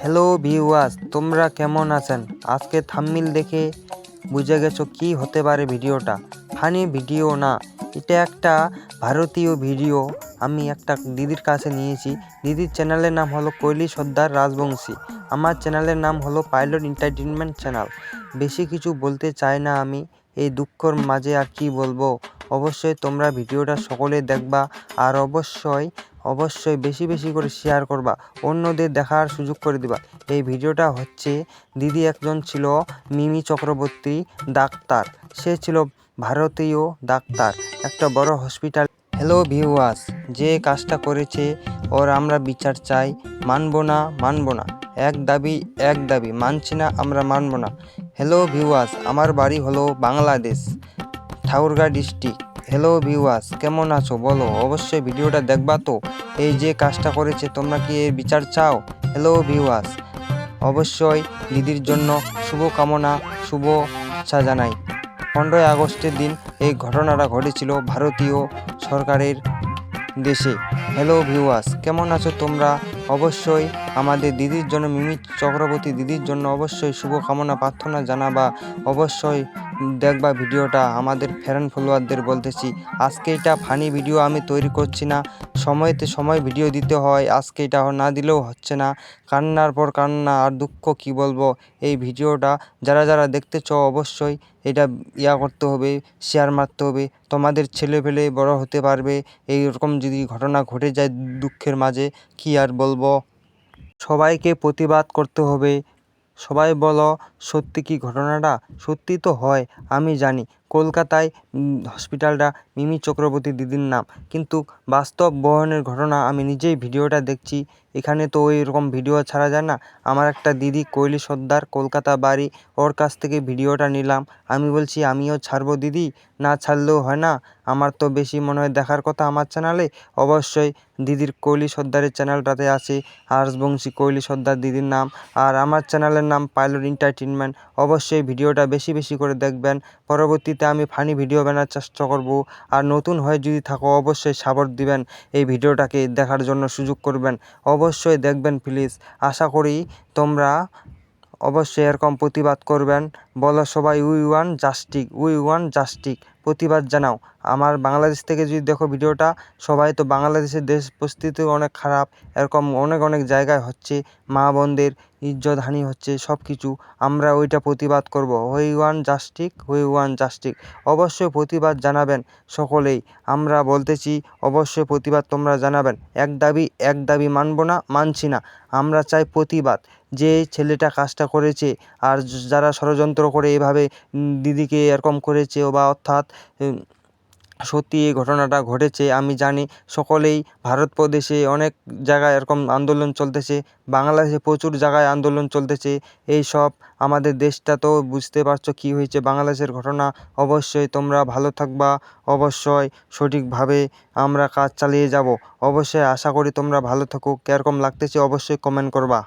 Hello viewers তোমরা কেমন আছেন? আজকে থাম্বনেল দেখে বুঝে গেছো কি হতে পারে ভিডিওটা। ফানি ভিডিও না, এটা একটা ভারতীয় ভিডিও আমি একটা দিদির কাছে নিয়েছি। দিদির চ্যানেলের নাম হলো কৈলি সর্দার রাজবংশী। আমার চ্যানেলের নাম হলো পাইলট এন্টারটেনমেন্ট চ্যানেল বেশি কিছু বলতে চাই না আমি। এই দুঃখর মাঝে আর কি বলব? অবশ্যই তোমরা ভিডিওটা সকলে দেখবা। আর অবশ্যই অবশ্যই বেশি বেশি করে শেয়ার করবা, অন্যদের দেখার সুযোগ করে দিবা। এই ভিডিওটা হচ্ছে দিদি একজন ছিল মিমি চক্রবর্তী ডাক্তার। সে ছিল ভারতীয় ডাক্তার, একটা বড় হসপিটাল হ্যালো ভিউয়ার্স যে কাজটা করেছে ওর আমরা বিচার চাই, মানবো না মানবো না। এক দাবি এক দাবি, মানছি না, আমরা মানবো না। হ্যালো ভিউয়ার্স আমার বাড়ি হলো Bangladesh, Thakurgaon district hello viewers কেমন আছো? বলো, অবশ্যই ভিডিওটা দেখবা তো। এই যে কাজটা করেছে, তোমরা কি এর বিচার চাও? হ্যালো ভিউয়ার্স অবশ্যই দিদির জন্য শুভ কামনা শুভ জানাই। পনেরোই আগস্টের দিন এই ঘটনাটা ঘটেছিল ভারতীয় সরকারের দেশে। হ্যালো ভিউয়ার্স কেমন আছো তোমরা? অবশ্যই আমাদের দিদির জন্য, মিমি চক্রবর্তী দিদির জন্য অবশ্যই শুভকামনা, প্রার্থনা জানাবা। অবশ্যই দেখবা ভিডিওটা আমাদের ফ্যান ফলোয়ারদের বলতেছি। আজকে এটা ফানি ভিডিও আমি তৈরি করছি না। সময়তে সময় ভিডিও দিতে হয়, আজকে এটা না দিলেও হচ্ছে না। কান্নার পর কান্না, আর দুঃখ কি বলব? এই ভিডিওটা যারা যারা দেখতে চাও অবশ্যই এটা ইয়া করতে হবে শেয়ার মারতে হবে। তোমাদের ছেলে পেলে বড় হতে পারবে। এই রকম যদি ঘটনা ঘটে যায় দুঃখের মাঝে, কি আর বলব? সবাইকে প্রতিবাদ করতে হবে। সবাই বলো সত্যি কি ঘটনাটা সত্যি তো হয়, আমি জানি। কলকাতায় হসপিটালটা মিমি চক্রবর্তী দিদির নাম। কিন্তু বাস্তব বহনের ঘটনা আমি নিজেই ভিডিওটা দেখছি। এখানে তো ওই রকম ভিডিও ছাড়া যায় না। আমার একটা দিদি কৈলি সর্দার, কলকাতা বাড়ি, ওর কাছ থেকে ভিডিওটা নিলাম। আমি বলছি, আমিও ছাড়বো দিদি? না ছাড়লেও হয় না? আমার তো বেশি মনে হয় দেখার কথা আমার চ্যানেলে। অবশ্যই দিদির কৈলি সর্দারের চ্যানেলটাতে আছে। হার্সবংশী কৈলি সর্দার দিদির নাম। আর আমার চ্যানেলের নাম পাইলট এন্টারটেনমেন্ট অবশ্যই ভিডিওটা বেশি বেশি করে দেখবেন। পরবর্তীতে আমি ফানি ভিডিও বানার চেষ্টা করব। আর নতুন হয়ে যদি থাকো, অবশ্যই সাপোর্ট দিবেন। এই ভিডিওটাকে দেখার জন্য সুযোগ করবেন। অবশ্যই দেখবেন, প্লিজ। আশা করি তোমরা অবশ্যই এরকম প্রতিবাদ করবেন। বলো সবাই, we want justice, we want justice, প্রতিবাদ জানাও। আমার বাংলাদেশ থেকে যদি দেখো ভিডিওটা, সবাই তো বাংলাদেশের দেশ পরিস্থিতি অনেক খারাপ, এরকম অনেক অনেক জায়গায় হচ্ছে মা বোনদের ইজ্জতহানি হচ্ছে সব কিছু আমরা ওইটা প্রতিবাদ করব। We want justice we want justice. অবশ্যই প্রতিবাদ জানাবেন সকলেই। আমরা বলতেছি, অবশ্যই প্রতিবাদ তোমরা জানাবেন। এক দাবি এক দাবি মানব না, মানছি না। আমরা চাই প্রতিবাদ। যে ছেলেটা কাজটা করেছে আর যারা ষড়যন্ত্র করে এভাবে দিদিকে এরকম করেছে বা অর্থাৎ সত্যি এই ঘটনাটা ঘটেছে, আমি জানি সকলেই ভারত প্রদেশে অনেক জায়গায় এরকম আন্দোলন চলতেছে, বাংলাদেশে প্রচুর জায়গায় আন্দোলন চলতেছে, এই সব আমাদের দেশটা তো বুঝতে পারছ কী হয়েছে, বাংলাদেশের ঘটনা অবশ্যই তোমরা ভালো থাকবা, অবশ্যই সঠিকভাবে আমরা কাজ চালিয়ে যাব, অবশ্যই আশা করি তোমরা ভালো থাকো কীরকম লাগতেছে অবশ্যই কমেন্ট করবা।